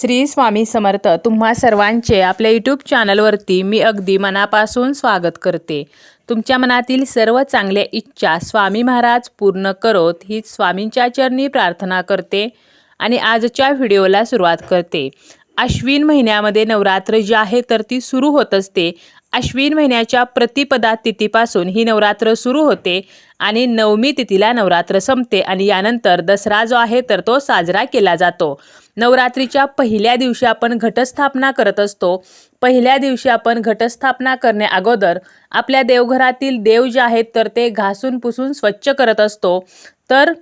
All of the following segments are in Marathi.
श्री स्वामी समर्थ. तुम्हा सर्वांचे आपल्या यूट्यूब चॅनलवरती मी अगदी मनापासून स्वागत करते. तुमच्या मनातील सर्व चांगल्या इच्छा स्वामी महाराज पूर्ण करोत ही स्वामींच्या चरणी प्रार्थना करते आणि आजच्या व्हिडिओला सुरुवात करते. अश्विन महिन्यामध्ये नवरात्र जी आहे तर ती सुरू होत असते. अश्विन महिन्याच्या प्रतिपदा तिथीपासून ही नवरात्र सुरू होते आणि नवमी तिथीला नवरात्र संपते आणि यानंतर दसरा जो आहे तर तो साजरा केला जातो. नवरात्रीच्या पहिल्या दिवशी आपण घटस्थापना करत असतो. पहिल्या दिवशी आपण घटस्थापना करण्याअगोदर आपल्या देवघरातील देव जे आहेत तर ते घासून पुसून स्वच्छ करत असतो. तर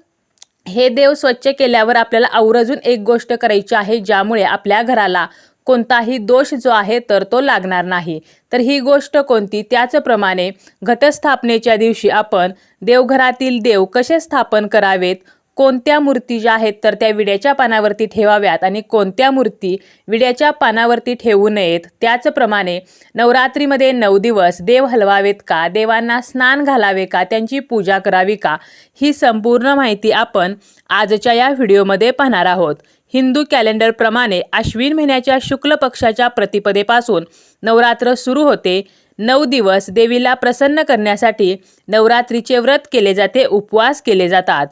हे देव स्वच्छ केल्यावर आपल्याला आवर्जून एक गोष्ट करायची आहे ज्यामुळे आपल्या घराला कोणताही दोष जो आहे तर तो लागणार नाही. तर ही गोष्ट कोणती? त्याचप्रमाणे घटस्थापनेच्या दिवशी आपण देवघरातील देव कसे स्थापन करावेत? कोणत्या मूर्ती ज्या आहेत तर त्या विड्याच्या पानावरती ठेवाव्यात आणि कोणत्या मूर्ती विड्याच्या पानावरती ठेवू नयेत त्याचप्रमाणे नवरात्रीमध्ये नऊ दिवस देव हलवावेत का देवांना स्नान घालावे का त्यांची पूजा करावी का ही संपूर्ण माहिती आपण आजच्या या व्हिडिओमध्ये पाहणार आहोत. हिंदू कॅलेंडरप्रमाणे आश्विन महिन्याच्या शुक्ल पक्षाच्या प्रतिपदेपासून नवरात्र सुरू होते. नऊ दिवस देवीला प्रसन्न करण्यासाठी नवरात्रीचे व्रत केले जाते उपवास केले जातात.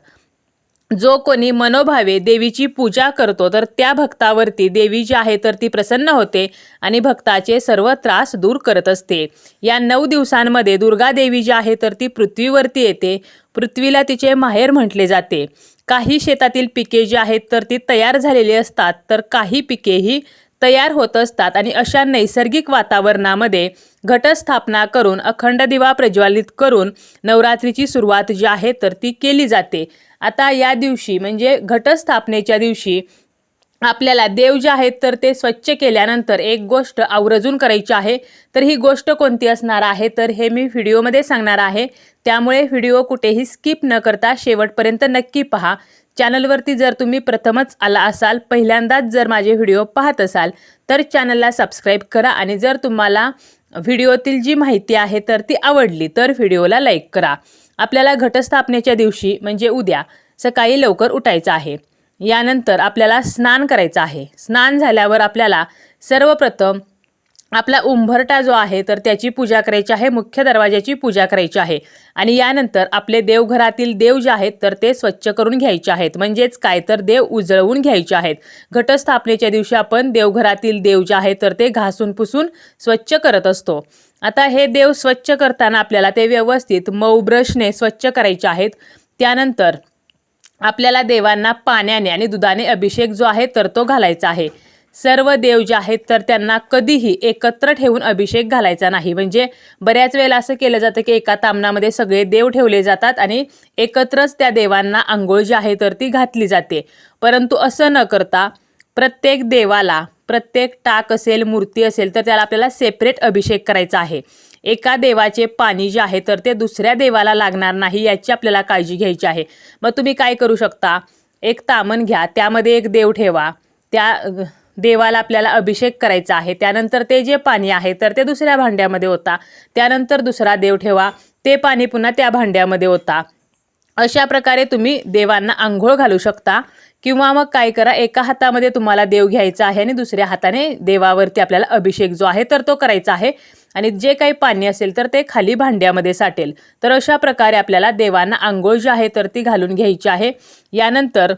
जो कोणी मनोभावे देवीची पूजा करतो तर त्या भक्तावरती देवी जी आहे तर ती प्रसन्न होते आणि भक्ताचे सर्व त्रास दूर करत असते. या नऊ दिवसांमध्ये दुर्गा देवी जी आहे तर ती पृथ्वीवरती येते. पृथ्वीला तिचे माहेर म्हटले जाते. काही शेतातील पिके जी आहेत तर ती तयार झालेली असतात तर काही पिके ही तयार होत असतात आणि अशा नैसर्गिक वातावरणामध्ये घटस्थापना करून अखंड दिवा प्रज्वलित करून नवरात्रीची सुरुवात जी आहे तर ती केली जाते. आता या दिवशी म्हणजे घटस्थापनेच्या दिवशी आपल्याला देव जे आहेत तर ते स्वच्छ केल्यानंतर एक गोष्ट आवर्जून करायची आहे. तर ही गोष्ट कोणती असणार आहे तर हे मी व्हिडिओमध्ये सांगणार आहे. त्यामुळे व्हिडिओ कुठेही स्किप न करता शेवटपर्यंत नक्की पहा. चॅनलवरती जर तुम्ही प्रथमच आला असाल पहिल्यांदाच जर माझे व्हिडिओ पाहत असाल तर चॅनलला सबस्क्राईब करा आणि जर तुम्हाला व्हिडिओतील जी माहिती आहे तर ती आवडली तर व्हिडिओला लाईक करा. आपल्याला घटस्थापनेच्या दिवशी म्हणजे उद्या सकाळी लवकर उठायचं आहे. यानंतर आपल्याला स्नान करायचं आहे. स्नान झाल्यावर आपल्याला सर्वप्रथम आपला उंभरटा जो आहे तर त्याची पूजा करायची आहे मुख्य दरवाजाची पूजा करायची आहे. आणि यानंतर आपले देवघरातील देव जे आहेत तर ते स्वच्छ करून घ्यायचे आहेत. म्हणजेच काय? तर देव उजळवून घ्यायचे आहेत. घटस्थापनेच्या दिवशी आपण देवघरातील देव जे आहे तर ते घासून पुसून स्वच्छ करत असतो. आता हे देव स्वच्छ करताना आपल्याला ते व्यवस्थित मऊ ब्रशने स्वच्छ करायचे आहेत. त्यानंतर आपल्याला देवांना पाण्याने आणि दुधाने अभिषेक जो आहे तर तो घालायचा आहे. सर्व देव जे आहेत तर त्यांना कधीही एकत्र ठेवून अभिषेक घालायचा नाही. म्हणजे बऱ्याच वेळेला असं केलं जातं की एका तामणामध्ये सगळे देव ठेवले जातात आणि एकत्रच त्या देवांना आंघोळ जी आहे तर ती घातली जाते. परंतु असं न करता प्रत्येक देवाला प्रत्येक टाक असेल मूर्ती असेल तर त्याला आपल्याला सेपरेट अभिषेक करायचा आहे. एका देवाचे पाणी जे आहे तर ते दुसऱ्या देवाला लागणार नाही याची आपल्याला काळजी घ्यायची आहे. मग तुम्ही काय करू शकता? एक तामण घ्या त्यामध्ये एक देव ठेवा. त्या देवाला आपल्याला अभिषेक करायचा आहे. त्यानंतर ते जे पाणी आहे तर ते दुसऱ्या भांड्यामध्ये होता. त्यानंतर दुसरा देव ठेवा. ते पाणी पुन्हा त्या भांड्यामध्ये होता. अशा प्रकारे तुम्ही देवांना आंघोळ घालू शकता किंवा मग काय करा एका हातामध्ये तुम्हाला देव घ्यायचा आहे आणि दुसऱ्या हाताने देवावरती आपल्याला अभिषेक जो आहे तर तो करायचा आहे. आणि जे काही पाणी असेल तर ते खाली भांड्यामध्ये साठेल. तर अशा प्रकारे आपल्याला देवांना आंघोळ जी आहे तर ती घालून घ्यायची आहे. यानंतर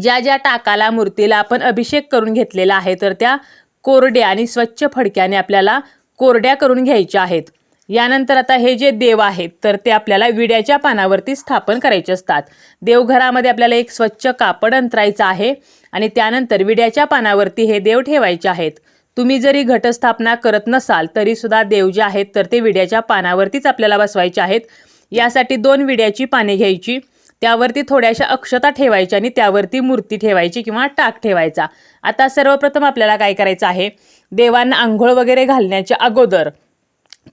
ज्या ज्या टाकाला मूर्तीला आपण अभिषेक करून घेतलेला आहे तर त्या कोरड्या आणि स्वच्छ फडक्याने आपल्याला कोरड्या करून घ्यायच्या आहेत. यानंतर आता हे जे देव आहेत तर ते आपल्याला विड्याच्या पानावरती स्थापन करायचे असतात. देवघरामध्ये आपल्याला एक स्वच्छ कापड अंतरायचं आहे आणि त्यानंतर विड्याच्या पानावरती हे देव ठेवायचे आहेत. तुम्ही जरी घटस्थापना करत नसाल तरीसुद्धा देव जे आहेत तर ते विड्याच्या पानावरतीच आपल्याला बसवायचे आहेत. यासाठी दोन विड्याची पाने घ्यायची. त्यावरती थोड्याशा अक्षता ठेवायच्या आणि त्यावरती मूर्ती ठेवायची किंवा टाक ठेवायचा. आता सर्वप्रथम आपल्याला काय करायचं आहे? देवांना आंघोळ वगैरे घालण्याच्या अगोदर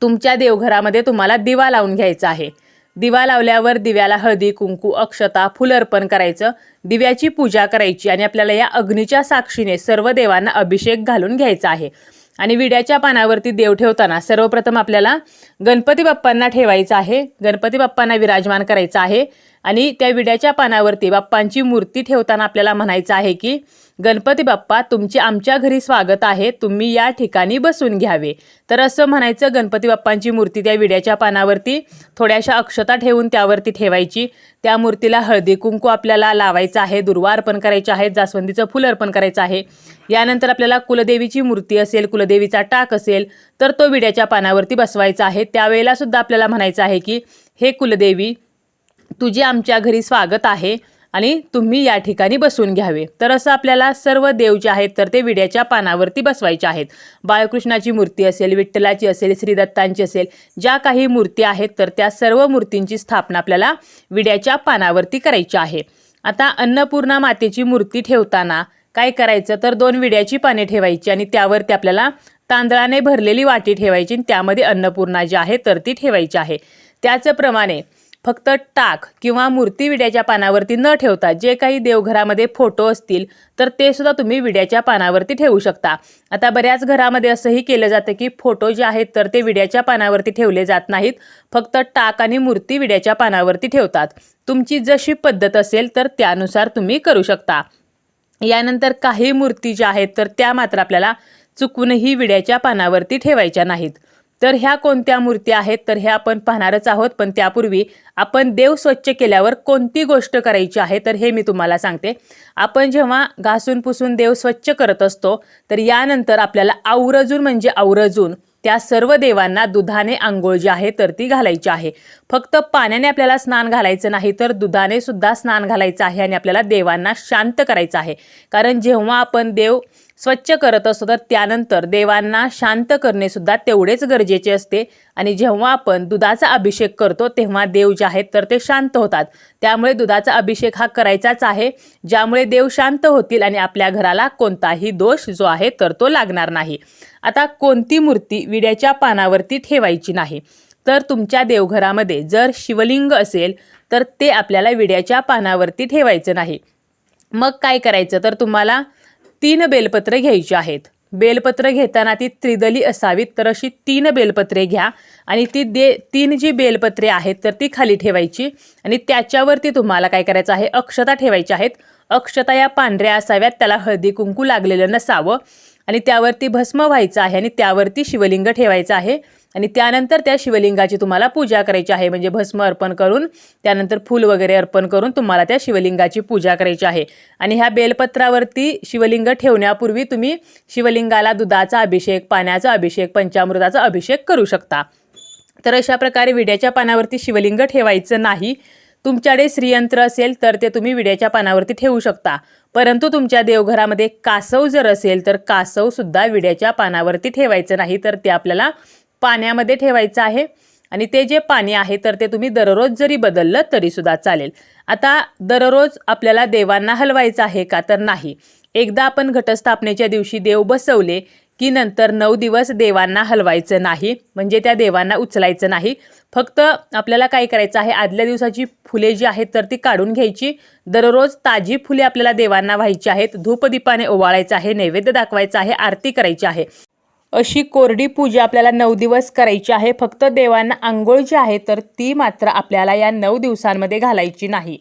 तुमच्या देवघरामध्ये तुम्हाला दिवा लावून घ्यायचा आहे. दिवा लावल्यावर दिव्याला हळदी कुंकू अक्षता फुल अर्पण करायचं. दिव्याची पूजा करायची आणि आपल्याला या अग्नीच्या साक्षीने सर्व देवांना अभिषेक घालून घ्यायचा आहे. आणि विड्याच्या पानावरती देव ठेवताना सर्वप्रथम आपल्याला गणपती बाप्पांना ठेवायचं आहे. गणपती बाप्पांना विराजमान करायचं आहे. आणि त्या विड्याच्या पानावरती बाप्पांची मूर्ती ठेवताना आपल्याला म्हणायचं आहे की गणपती बाप्पा तुमचे आमच्या घरी स्वागत आहे. तुम्ही या ठिकाणी बसून घ्यावे. तर असं म्हणायचं गणपती बाप्पांची मूर्ती त्या विड्याच्या पानावरती थोड्याशा अक्षता ठेवून त्यावरती ठेवायची. त्या मूर्तीला हळदी कुंकू आपल्याला लावायचं आहे दुर्वा अर्पण करायचे आहे जास्वंदीचं फुल अर्पण करायचं आहे. यानंतर आपल्याला कुलदेवीची मूर्ती असेल कुलदेवीचा टाक असेल तर तो विड्याच्या पानावरती बसवायचा आहे. त्यावेळेला सुद्धा आपल्याला म्हणायचं आहे की हे कुलदेवी तुझे आमच्या घरी स्वागत आहे. आणि तुम्ही या ठिकाणी बसून घ्यावे. तर असं आपल्याला सर्व देव जे आहेत तर ते विड्याच्या पानावरती बसवायचे आहेत. बाळकृष्णाची मूर्ती असेल विठ्ठलाची असेल श्रीदत्तांची असेल ज्या काही मूर्ती आहेत तर त्या सर्व मूर्तींची स्थापना आपल्याला विड्याच्या पानावरती करायची आहे. आता अन्नपूर्णा मातेची मूर्ती ठेवताना काय करायचं? तर दोन विड्याची पाने ठेवायची आणि त्यावरती आपल्याला तांदळाने भरलेली वाटी ठेवायची आणि त्यामध्ये अन्नपूर्णा जी आहे तर ती ठेवायची आहे. त्याचप्रमाणे फक्त टाक किंवा मूर्ती विड्याच्या पानावरती न ठेवता जे काही देवघरामध्ये फोटो असतील तर ते सुद्धा तुम्ही विड्याच्या पानावरती ठेवू शकता. आता बऱ्याच घरामध्ये असंही केलं जातं की फोटो जे आहेत तर ते विड्याच्या पानावरती ठेवले जात नाहीत. फक्त टाक आणि मूर्ती विड्याच्या पानावरती ठेवतात. तुमची जशी पद्धत असेल तर त्यानुसार तुम्ही करू शकता. यानंतर काही मूर्ती ज्या आहेत तर त्या मात्र आपल्याला चुकूनही विड्याच्या पानावरती ठेवायच्या नाहीत. तर ह्या कोणत्या मूर्ती आहेत? तर हे आपण पाहणारच आहोत. पण त्यापूर्वी आपण देव स्वच्छ केल्यावर कोणती गोष्ट करायची आहे? तर हे मी तुम्हाला सांगते. आपण जेव्हा घासून पुसून देव स्वच्छ करत असतो तर यानंतर आपल्याला आवरजून म्हणजे आवरजून त्या सर्व देवांना दुधाने आंघोळ जी आहे तर ती घालायची आहे. फक्त पाण्याने आपल्याला स्नान घालायचं नाही तर दुधाने सुद्धा स्नान घालायचं आहे आणि आपल्याला देवांना शांत करायचं आहे. कारण जेव्हा आपण देव स्वच्छ करत असतो तर त्यानंतर देवांना शांत करणे सुद्धा तेवढेच गरजेचे असते. आणि जेव्हा आपण दुधाचा अभिषेक करतो तेव्हा देव जे आहेत तर ते शांत होतात. त्यामुळे दुधाचा अभिषेक हा करायचाच आहे. ज्यामुळे देव शांत होतील आणि आपल्या घराला कोणताही दोष जो आहे तर तो लागणार नाही. आता कोणती मूर्ती विड्याच्या पानावरती ठेवायची नाही? तर तुमच्या देवघरामध्ये जर शिवलिंग असेल तर ते आपल्याला विड्याच्या पानावरती ठेवायचं नाही. मग काय करायचं? तर तुम्हाला तीन बेलपत्र घ्यायची आहेत. बेलपत्र घेताना ती त्रिदली असावीत तर अशी तीन बेलपत्रे घ्या आणि ती दे तीन जी बेलपत्रे आहेत तर ती खाली ठेवायची आणि त्याच्यावरती तुम्हाला काय करायचं आहे अक्षता ठेवायच्या आहेत. अक्षता या पांढऱ्या असाव्यात त्याला हळदी कुंकू लागलेलं नसावं आणि त्यावरती भस्म व्हायचं आहे आणि त्यावरती शिवलिंग ठेवायचं आहे. आणि त्यानंतर त्या शिवलिंगाची तुम्हाला पूजा करायची आहे. म्हणजे भस्म अर्पण करून त्यानंतर फूल वगैरे अर्पण करून तुम्हाला त्या शिवलिंगाची पूजा करायची आहे. आणि ह्या बेलपत्रावरती शिवलिंग ठेवण्यापूर्वी तुम्ही शिवलिंगाला दुधाचा अभिषेक पाण्याचा अभिषेक पंचामृताचा अभिषेक करू शकता. तर अशा प्रकारे विड्याच्या पानावरती शिवलिंग ठेवायचं नाही. तुमच्याकडे श्रीयंत्र असेल तर ते तुम्ही विड्याच्या पानावरती ठेवू शकता. परंतु तुमच्या देवघरामध्ये कासव जर असेल तर कासव सुद्धा विड्याच्या पानावरती ठेवायचं नाही. तर ते आपल्याला पाण्यामध्ये ठेवायचं आहे. आणि ते जे पाणी आहे तर ते तुम्ही दररोज जरी बदललं तरीसुद्धा चालेल. आता दररोज आपल्याला देवांना हलवायचं आहे का? तर नाही. एकदा आपण घटस्थापनेच्या दिवशी देव बसवले की नंतर नऊ दिवस देवांना हलवायचं नाही. म्हणजे त्या देवांना उचलायचं नाही. फक्त आपल्याला काय करायचं आहे? आदल्या दिवसाची फुले जी आहेत तर ती काढून घ्यायची. दररोज ताजी फुले आपल्याला देवांना व्हायची आहेत. धूपदीपाने ओवाळायचं आहे नैवेद्य दाखवायचं आहे आरती करायची आहे. अशी कोरडी पूजा आपल्याला नऊ दिवस करायची आहे. फक्त देवांना आंघोळ जी आहे तर ती मात्र आपल्याला या नऊ दिवसांमध्ये घालायची नाही.